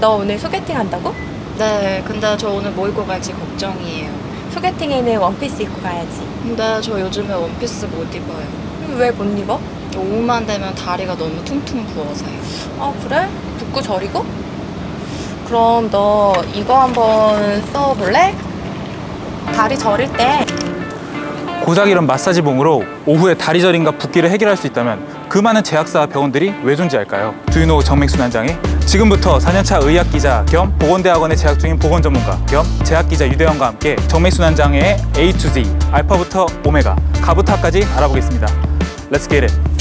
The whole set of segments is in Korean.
너 오늘 소개팅 한다고? 네, 근데 저 오늘 뭐 입고 갈지 걱정이에요. 소개팅에는 원피스 입고 가야지. 근데 저 요즘에 원피스 못 입어요. 왜 못 입어? 오후만 되면 다리가 너무 퉁퉁 부어서요. 아 그래? 붓고 저리고? 그럼 너 이거 한번 써볼래? 다리 저릴 때 고작 이런 마사지봉으로 오후에 다리 저림과 붓기를 해결할 수 있다면 그 많은 제약사와 병원들이 왜 존재할까요? 두유노 정맥순환장애 지금부터 4년차 의학 기자 겸 보건대학원에 재학 중인 보건 전문가 겸 제약 기자 유대원과 함께 정맥순환장애의 A to Z 알파부터 오메가 가부타까지 알아보겠습니다. Let's get it.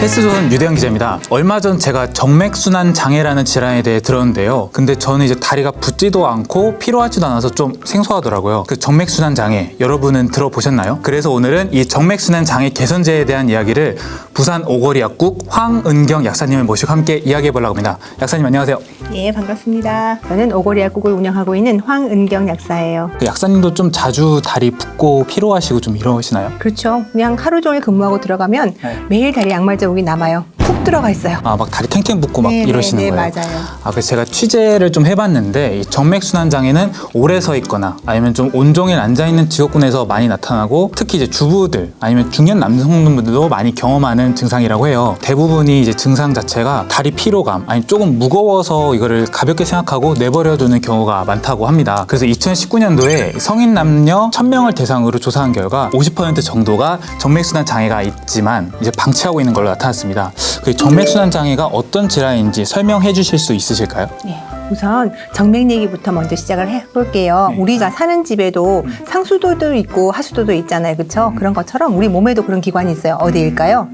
헬스조선 유대현 기자입니다. 얼마 전 제가 정맥순환 장애라는 질환에 대해 들었는데요. 근데 저는 이제 다리가 붓지도 않고 피로하지도 않아서 좀 생소하더라고요. 그 정맥순환 장애 여러분은 들어보셨나요? 그래서 오늘은 이 정맥순환 장애 개선제에 대한 이야기를 부산 오거리 약국 황은경 약사님을 모시고 함께 이야기해 보려고 합니다. 약사님 안녕하세요. 예, 반갑습니다. 저는 오고리 약국을 운영하고 있는 황은경 약사예요. 그 약사님도 좀 자주 다리 붓고 피로하시고 좀 이러시나요? 그렇죠. 그냥 하루 종일 근무하고 들어가면 네. 매일 다리 양말 자 국이 남아요. 푹 들어가 있어요. 아 막 다리 탱탱 붓고 막 네, 이러시는 네, 네, 거예요? 맞아요. 아, 그래서 제가 취재를 좀 해봤는데 이 정맥 순환 장애는 오래 서 있거나 아니면 좀 온종일 앉아 있는 직업군에서 많이 나타나고 특히 이제 주부들 아니면 중년 남성분들도 많이 경험하는 증상이라고 해요. 대부분이 이제 증상 자체가 다리 피로감 아니 조금 무거워서 이거를 가볍게 생각하고 내버려두는 경우가 많다고 합니다. 그래서 2019년도에 성인 남녀 1000명을 대상으로 조사한 결과 50% 정도가 정맥순환 장애가 있지만 이제 방치하고 있는 걸로 나타났습니다. 그 정맥순환 장애가 어떤 질환인지 설명해 주실 수 있으실까요? 네. 우선 정맥 얘기부터 먼저 시작을 해볼게요. 네. 우리가 사는 집에도 상수도도 있고 하수도도 있잖아요. 그렇죠? 그런 것처럼 우리 몸에도 그런 기관이 있어요. 어디일까요?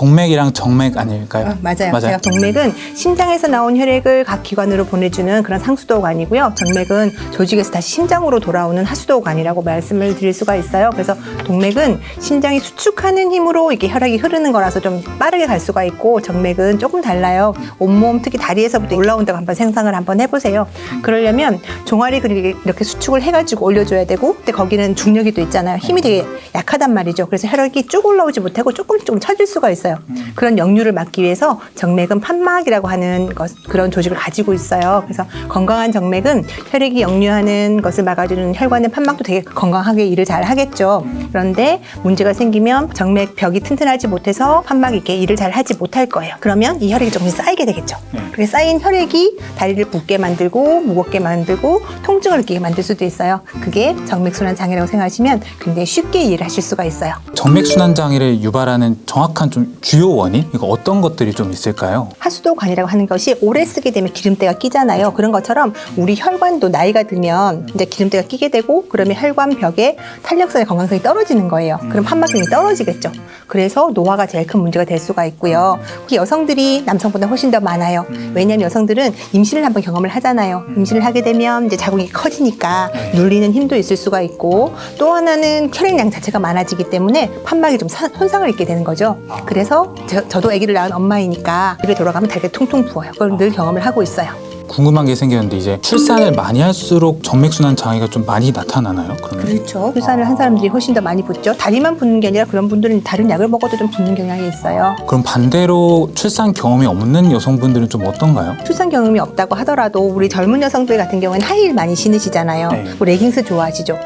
동맥이랑 정맥 아닐까요? 어, 맞아요. 제가 동맥은 심장에서 나온 혈액을 각 기관으로 보내주는 그런 상수도관이고요. 정맥은 조직에서 다시 심장으로 돌아오는 하수도관이라고 말씀을 드릴 수가 있어요. 그래서 동맥은 심장이 수축하는 힘으로 이렇게 혈액이 흐르는 거라서 좀 빠르게 갈 수가 있고 정맥은 조금 달라요. 온몸 특히 다리에서부터 올라온다고 한번 생각을 한번 해보세요. 그러려면 종아리 근육이 이렇게 수축을 해가지고 올려줘야 되고 근데 거기는 중력이 또 있잖아요. 힘이 되게 약하단 말이죠. 그래서 혈액이 쭉 올라오지 못하고 조금씩 조금 처질 수가 있어요. 그런 역류를 막기 위해서 정맥은 판막이라고 하는 것, 그런 조직을 가지고 있어요. 그래서 건강한 정맥은 혈액이 역류하는 것을 막아주는 혈관의 판막도 되게 건강하게 일을 잘 하겠죠. 그런데 문제가 생기면 정맥 벽이 튼튼하지 못해서 판막이 이렇게 일을 잘 하지 못할 거예요. 그러면 이 혈액이 조금씩 쌓이게 되겠죠. 그렇게 쌓인 혈액이 다리를 붓게 만들고 무겁게 만들고 통증을 느끼게 만들 수도 있어요. 그게 정맥순환 장애라고 생각하시면 굉장히 쉽게 이해를 하실 수가 있어요. 정맥순환 장애를 유발하는 정확한 좀 주요 원인 이거 어떤 것들이 좀 있을까요? 하수도관이라고 하는 것이 오래 쓰게 되면 기름때가 끼잖아요. 그런 것처럼 우리 혈관도 나이가 들면 이제 기름때가 끼게 되고 그러면 혈관 벽에 탄력성의 건강성이 떨어지는 거예요. 그럼 판막성이 떨어지겠죠. 그래서 노화가 제일 큰 문제가 될 수가 있고요. 그 여성들이 남성보다 훨씬 더 많아요. 왜냐하면 여성들은 임신을 한번 경험을 하잖아요. 임신을 하게 되면 이제 자궁이 커지니까 눌리는 힘도 있을 수가 있고 또 하나는 혈액량 자체가 많아지기 때문에 판막이 좀 사- 손상을 입게 되는 거죠. 그래서 저, 저도 아기를 낳은 엄마이니까 집에 돌아가면 다리가 퉁퉁 부어요. 그걸 늘 경험을 하고 있어요. 궁금한 게 생겼는데 이제 출산을 많이 할수록 정맥순환 장애가 좀 많이 나타나나요? 그러면 그렇죠. 출산을 한 사람들이 훨씬 더 많이 붓죠. 다리만 붓는 게 아니라 그런 분들은 다른 약을 먹어도 좀 붓는 경향이 있어요. 그럼 반대로 출산 경험이 없는 여성분들은 좀 어떤가요? 출산 경험이 없다고 하더라도 우리 젊은 여성들 같은 경우에는 하이힐 많이 신으시잖아요. 네. 뭐 레깅스 좋아하시죠?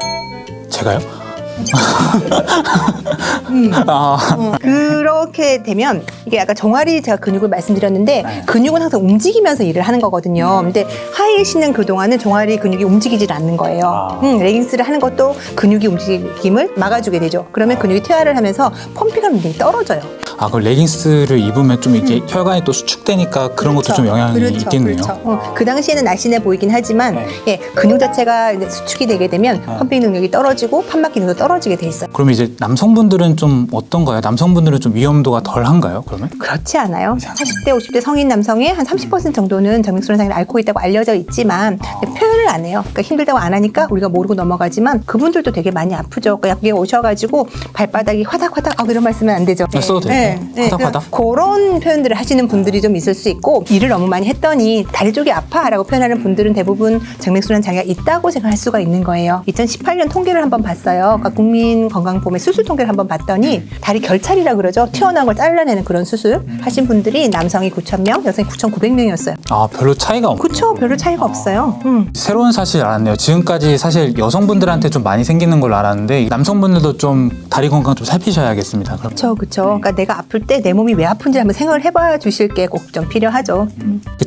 제가요? 음. 아, 어, 그렇게 되면 이게 아까 종아리 제가 근육을 말씀드렸는데 네. 근육은 항상 움직이면서 일을 하는 거거든요. 근데 하이힐 신는 그동안은 종아리 근육이 움직이질 않는 거예요. 아. 음, 레깅스를 하는 것도 근육이 움직임을 막아주게 되죠. 그러면 근육이 퇴화를 하면서 펌핑감 굉장히 떨어져요. 아, 그 레깅스를 입으면 좀 이렇게 혈관이 또 수축되니까 그런 것도 좀 영향이 음. 그렇죠, 있겠네요. 그렇죠. 어, 그 당시에는 날씬해 보이긴 하지만 네. 예, 근육 자체가 이제 수축이 되게 되면 아. 펌핑 능력이 떨어지고 판막 기능도 떨어지게 돼 있어요. 그럼 이제 남성분들은 좀 어떤가요? 남성분들은 좀 위험도가 덜한가요? 그러면? 그렇지 않아요. 40대, 50대 성인 남성의 한 30% 정도는 정맥순환 장애를 앓고 있다고 알려져 있지만 근데 표현을 안 해요. 그러니까 힘들다고 안 하니까 우리가 모르고 넘어가지만 그분들도 되게 많이 아프죠. 그러니까 여기 오셔가지고 발바닥이 화닥화닥 아 이런 말씀은 안 되죠. 아, 써도 돼요? 네, 네, 네. 화답하다. 그런 표현들을 하시는 분들이 좀 있을 수 있고 일을 너무 많이 했더니 다리 쪽이 아파라고 표현하는 분들은 대부분 정맥순환 장애가 있다고 생각할 수가 있는 거예요. 2018년 통계를 한번 봤어요. 그러니까 국민건강보험의 수술 통계를 한번 봤더니 다리 결찰이라 그러죠. 튀어나온 걸 잘라내는 그런 수술 하신 분들이 남성이 9천 명, 여성이 9,900명이었어요. 아 별로 차이가 없. 그쵸, 별로 차이가 없어요. 음. 새로운 사실 알았네요. 지금까지 사실 여성분들한테 좀 많이 생기는 걸로 알았는데 남성분들도 좀 다리 건강 좀 살피셔야겠습니다. 그럼. 그렇죠, 그렇죠. 그러니까 내가 아플 때 내 몸이 왜 아픈지 한번 생각을 해봐 주실 게 꼭 좀 필요하죠.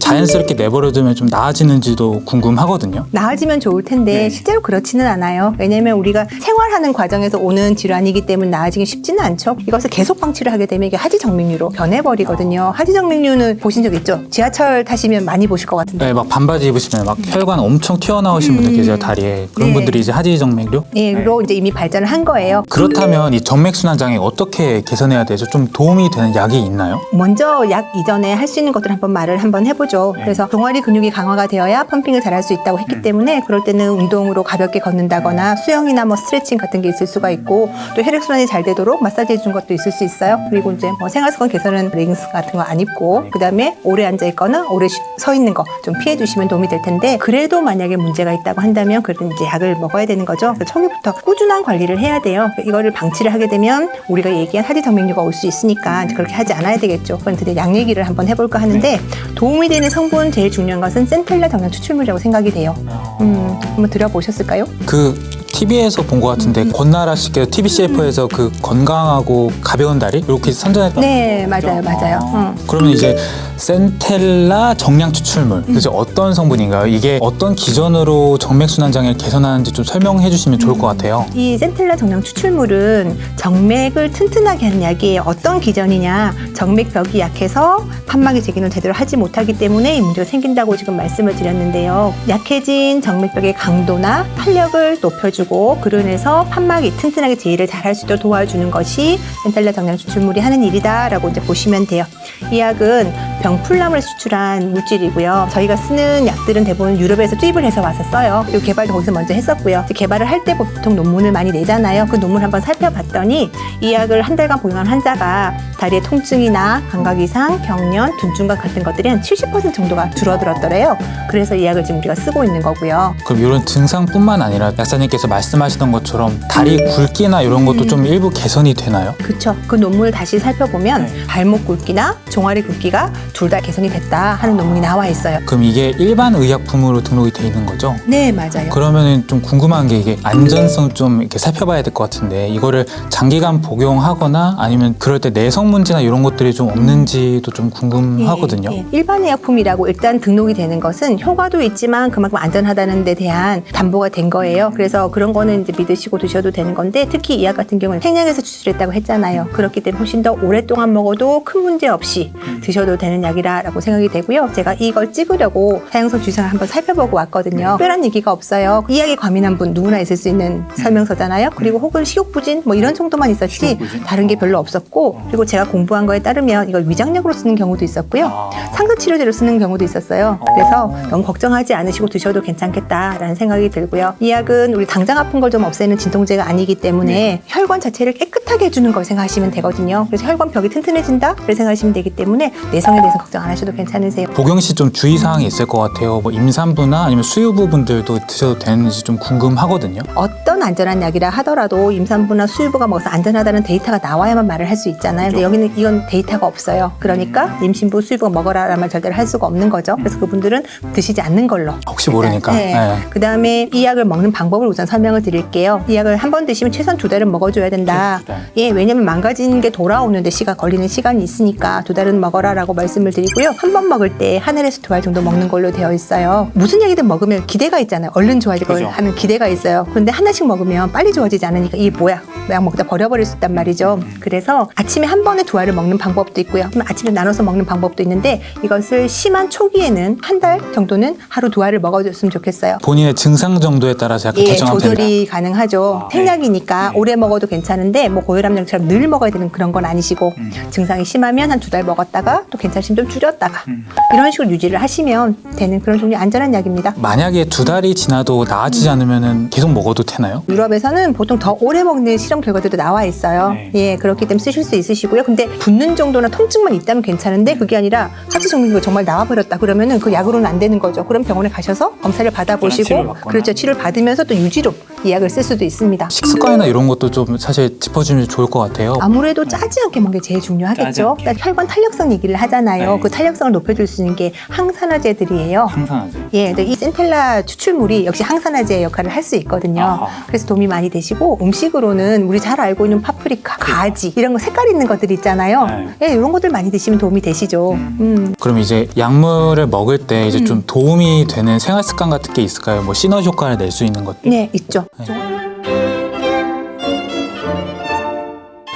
음. 자연스럽게 내버려두면 좀 나아지는지도 궁금하거든요. 나아지면 좋을 텐데 네. 실제로 그렇지는 않아요. 왜냐하면 우리가 생활하는 과정에서 오는 질환이기 때문에 나아지기 쉽지는 않죠. 이것을 계속 방치를 하게 되면 이게 하지정맥류로 변해버리거든요. 하지정맥류는 보신 적 있죠? 지하철 타시면 많이 보실 것 같은데. 네, 막 반바지 입으시면 막 혈관 엄청 튀어나오신 분들 계세요 다리에 그런 네. 분들이 이제 하지정맥류. 예,로 이제 이미 발전을 한 거예요. 그렇다면 이 정맥순환 장애 어떻게 개선해야 되죠? 좀 도움이 되는 약이 있나요? 먼저 약 이전에 할 수 있는 것들 한번 말을 한번 해보죠. 네. 그래서 종아리 근육이 강화가 되어야 펌핑을 잘할 수 있다고 했기 때문에 그럴 때는 운동으로 가볍게 걷는다거나 수영이나 뭐 스트레칭 같은 게 있을 수가 있고 또 혈액 순환이 잘 되도록 마사지 해준 것도 있을 수 있어요. 그리고 이제 뭐 생활 습관 개선은 레깅스 같은 거 안 입고 그 다음에 오래 앉아 있거나 오래 쉬- 서 있는 거 좀 피해 주시면 도움이 될 텐데 그래도 만약에 문제가 있다고 한다면 그래도 이제 약을 먹어야 되는 거죠. 초기부터 꾸준한 관리를 해야 돼요. 이거를 방치를 하게 되면 우리가 얘기한 하지 정맥류가 올 수 있으니까 그렇게 하지 않아야 되겠죠. 드디어 약 얘기를 한번 해볼까 하는데 도움이 되는 성분 제일 중요한 것은 센텔라 정량 추출물이라고 생각이 돼요. 음, 한번 들어보셨을까요? 그 TV에서 본 것 같은데 음. 권나라 씨께서 TBCF에서 그 건강하고 가벼운 다리 이렇게 선전했던 네, 맞아요, 맞아요. 음. 그러면 이제 센텔라 정량 추출물 그래서 어떤 성분인가요? 이게 어떤 기전으로 정맥순환 장애를 개선하는지 좀 설명해 주시면 좋을 것 같아요. 이 센텔라 정량 추출물은 정맥을 튼튼하게 하는 약이에요. 어떤 기전이냐? 정맥벽이 약해서 판막의 재기는 제대로 하지 못하기 때문에 이 문제가 생긴다고 지금 말씀을 드렸는데요. 약해진 정맥벽의 강도나 탄력을 높여주고 그로 인해서 판막이 튼튼하게 제의를 잘할 수 있도록 도와주는 것이 센텔라 정량 추출물이 하는 일이다라고 이제 보시면 돼요. 이 약은 병풀람을 수출한 물질이고요. 저희가 쓰는 약들은 대부분 유럽에서 투입을 해서 와서 써요. 그리고 개발도 거기서 먼저 했었고요. 개발을 할 때 보통 논문을 많이 내잖아요. 그 논문 한번 살펴봤더니 이 약을 한 달간 복용한 환자가 다리의 통증이나 감각 이상, 경련, 둔중감 같은 것들이 한 70% 정도가 줄어들었더래요. 그래서 이 약을 지금 우리가 쓰고 있는 거고요. 그럼 이런 증상뿐만 아니라 약사님께서 말씀하시던 것처럼 다리 굵기나 이런 것도 좀 일부 개선이 되나요? 그쵸. 그 논문을 다시 살펴보면 발목 굵기나 종아리 굵기가 둘 다 개선이 됐다 하는 논문이 나와 있어요. 그럼 이게 일반 의약품으로 등록이 돼 있는 거죠? 네, 맞아요. 그러면은 좀 궁금한 게 이게 안전성 좀 이렇게 살펴봐야 될 것 같은데 이거를 장기간 복용하거나 아니면 그럴 때 내성 문제나 이런 것들이 좀 없는지도 좀 궁금하거든요. 예, 예. 일반 의약품이라고 일단 등록이 되는 것은 효과도 있지만 그만큼 안전하다는 데 대한 담보가 된 거예요. 그래서 그런 거는 이제 믿으시고 드셔도 되는 건데 특히 이 약 같은 경우는 생약에서 추출했다고 했잖아요. 그렇기 때문에 훨씬 더 오랫동안 먹어도 큰 문제 없이 드셔도 되는 약 이라고 생각이 되고요. 제가 이걸 찍으려고 사용서 주사를 한번 살펴보고 왔거든요. 특별한 얘기가 없어요. 이 약에 과민한 분 누구나 있을 수 있는 설명서잖아요. 그리고 혹은 식욕부진 뭐 이런 정도만 있었지 다른 게 별로 없었고 그리고 제가 공부한 거에 따르면 이걸 위장약으로 쓰는 경우도 있었고요. 상처치료제로 쓰는 경우도 있었어요. 그래서 너무 걱정하지 않으시고 드셔도 괜찮겠다라는 생각이 들고요. 이 약은 우리 당장 아픈 걸 좀 없애는 진통제가 아니기 때문에 혈관 자체를 깨끗하게 해주는 걸 생각하시면 되거든요. 그래서 혈관 벽이 튼튼해진다? 그렇게 생각하시면 되기 때문에 내성에 대해서 걱정 안 하셔도 괜찮으세요. 복용 시좀 주의 사항이 있을 것 같아요. 뭐 임산부나 아니면 수유부 분들도 드셔도 되는지 좀 궁금하거든요. 어떤 안전한 약이라 하더라도 임산부나 수유부가 먹어서 안전하다는 데이터가 나와야만 말을 할 수 있잖아요. 근데 여기는 이건 데이터가 없어요. 그러니까 임신부, 수유부가 먹어라라는 말 절대로 할 수가 없는 거죠. 그래서 그분들은 드시지 않는 걸로. 혹시 모르니까. 네. 네. 그 다음에 이 약을 먹는 방법을 우선 설명을 드릴게요. 이 약을 한 번 드시면 최소한 두 달은 먹어줘야 된다. 두 달. 예, 왜냐면 망가지는 게 돌아오는데 시간 걸리는 시간이 있으니까 두 달은 먹어라라고 말씀 을 드리고요. 한 번 먹을 때 하늘에서 두 알 정도 먹는 걸로 되어 있어요. 무슨 약이든 먹으면 기대가 있잖아요. 얼른 좋아질 걸 그죠. 하는 기대가 있어요. 그런데 하나씩 먹으면 빨리 좋아지지 않으니까 이게 뭐야? 약 먹다 버려버릴 수 있단 말이죠. 그래서 아침에 한 번에 두 알을 먹는 방법도 있고요. 아침에 나눠서 먹는 방법도 있는데 이것을 심한 초기에는 한 달 정도는 하루 두 알을 먹어줬으면 좋겠어요. 본인의 증상 정도에 따라서 약간 예, 결정하면 된다. 조절이 가능하죠. 생약이니까 오래 먹어도 괜찮은데 뭐 고혈압약처럼 늘 먹어야 되는 그런 건 아니시고 증상이 심하면 한 두 달 먹었다가 또 괜찮으시 말씀 좀 줄였다가 음. 이런 식으로 유지를 하시면 되는 그런 종류 안전한 약입니다. 만약에 두 달이 지나도 나아지지 않으면 계속 먹어도 되나요? 유럽에서는 보통 더 오래 먹는 실험 결과들도 나와 있어요. 네. 예, 그렇기 때문에 쓰실 수 있으시고요. 근데 붓는 정도나 통증만 있다면 괜찮은데 그게 아니라 하지 정맥이 정말 나와버렸다 그러면은 그 약으로는 안 되는 거죠. 그럼 병원에 가셔서 검사를 받아보시고. 그렇죠. 치료를 받으면서 또 유지로 이 약을 쓸 수도 있습니다. 식습관이나 이런 것도 좀 사실 짚어주면 좋을 것 같아요. 아무래도 짜지 않게 먹는 게 제일 중요하겠죠. 일단 혈관 탄력성 얘기를 하잖아요. 네. 그 탄력성을 높여줄 수 있는 게 항산화제들이에요. 항산화제. 예, 근데 이 센텔라 추출물이 역시 항산화제 역할을 할 수 있거든요. 아하. 그래서 도움이 많이 되시고 음식으로는 우리 잘 알고 있는 파프리카, 가지 이런 거 색깔 있는 것들 있잖아요. 예, 이런 것들 많이 드시면 도움이 되시죠. 음. 그럼 이제 약물을 먹을 때 이제 좀 도움이 되는 생활 습관 같은 게 있을까요? 뭐 시너지 효과를 낼 수 있는 것들? 네, 있죠.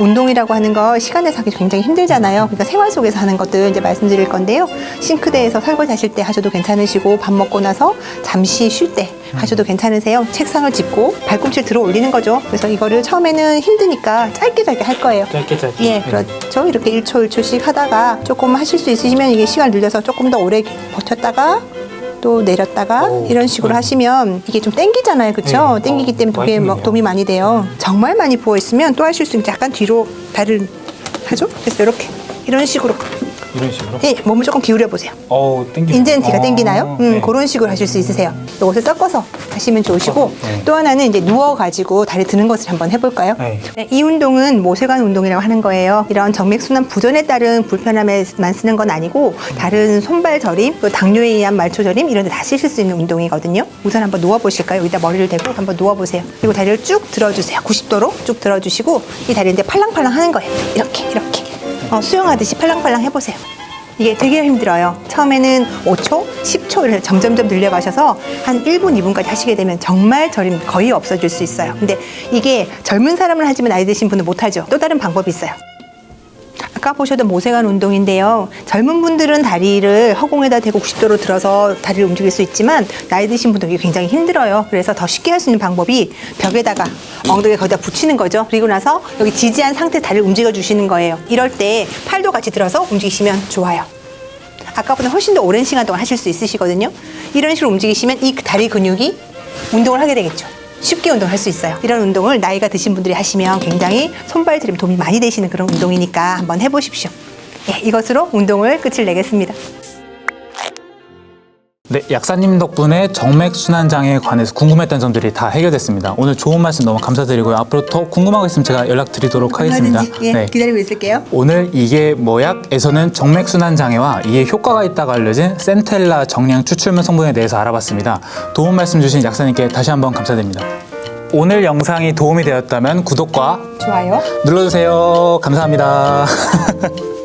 운동이라고 하는 거 시간에서 하기 굉장히 힘들잖아요. 그러니까 생활 속에서 하는 것들 이제 말씀드릴 건데요. 싱크대에서 설거지 하실 때 하셔도 괜찮으시고 밥 먹고 나서 잠시 쉴 때 하셔도 괜찮으세요. 책상을 짚고 발꿈치를 들어 올리는 거죠. 그래서 이거를 처음에는 힘드니까 짧게 짧게 할 거예요. 짧게 짧게. 예, 그렇죠. 이렇게 1초 1초씩 하다가 조금 하실 수 있으시면 이게 시간 늘려서 조금 더 오래 버텼다가 또 내렸다가 오, 이런 식으로 네. 하시면 이게 좀 땡기잖아요. 그렇죠? 네. 땡기기 어, 때문에 많이 도움이, 뭐-. 도움이 많이 돼요. 정말 많이 부어 있으면 또 하실 수 있는 게 약간 뒤로 다리를 하죠? 그래서 이렇게 이런 식으로 이런 식으로. 예, 몸을 조금 기울여 보세요. 어우 땡기. 인제는 뒤가 땡기나요? 음, 네. 그런 식으로 하실 수 있으세요. 이것을 섞어서 하시면 좋으시고 네. 또 하나는 이제 누워 가지고 다리 드는 것을 한번 해볼까요? 네. 네, 이 운동은 모세관 운동이라고 하는 거예요. 이런 정맥순환 부전에 따른 불편함에만 쓰는 건 아니고 다른 손발 저림, 또 당뇨에 의한 말초 저림 이런 데 다 쓰실 수 있는 운동이거든요. 우선 한번 누워 보실까요? 여기다 머리를 대고 한번 누워 보세요. 그리고 다리를 쭉 들어주세요. 90도로 쭉 들어주시고 이 다리를 이제 팔랑팔랑 하는 거예요. 이렇게 이렇게 어, 수영하듯이 팔랑팔랑 해보세요. 이게 되게 힘들어요. 처음에는 5초, 10초를 점점점 늘려가셔서 한 1분, 2분까지 하시게 되면 정말 저림 거의 없어질 수 있어요. 근데 이게 젊은 사람을 하지만 나이 드신 분은 못하죠. 또 다른 방법이 있어요. 아까 보셨던 모세관 운동인데요. 젊은 분들은 다리를 허공에다 대고 90도로 들어서 다리를 움직일 수 있지만 나이 드신 분들은 이게 굉장히 힘들어요. 그래서 더 쉽게 할 수 있는 방법이 벽에다가 엉덩이 거기다 붙이는 거죠. 그리고 나서 여기 지지한 상태 다리를 움직여 주시는 거예요. 이럴 때 팔도 같이 들어서 움직이시면 좋아요. 아까보다 훨씬 더 오랜 시간 동안 하실 수 있으시거든요. 이런 식으로 움직이시면 이 다리 근육이 운동을 하게 되겠죠. 쉽게 운동할 수 있어요. 이런 운동을 나이가 드신 분들이 하시면 굉장히 손발 저림 도움이 많이 되시는 그런 운동이니까 한번 해보십시오. 예, 이것으로 운동을 끝을 내겠습니다. 네, 약사님 덕분에 정맥순환 장애에 관해서 궁금했던 점들이 다 해결됐습니다. 오늘 좋은 말씀 너무 감사드리고요. 앞으로 더 궁금한 거 있으면 제가 연락드리도록 하겠습니다. 얼마든지, 예, 네. 기다리고 있을게요. 오늘 이게 뭐약에서는 정맥순환 장애와 이에 효과가 있다고 알려진 센텔라 정량 추출물 성분에 대해서 알아봤습니다. 도움 말씀 주신 약사님께 다시 한번 감사드립니다. 오늘 영상이 도움이 되었다면 구독과 좋아요. 눌러주세요. 감사합니다.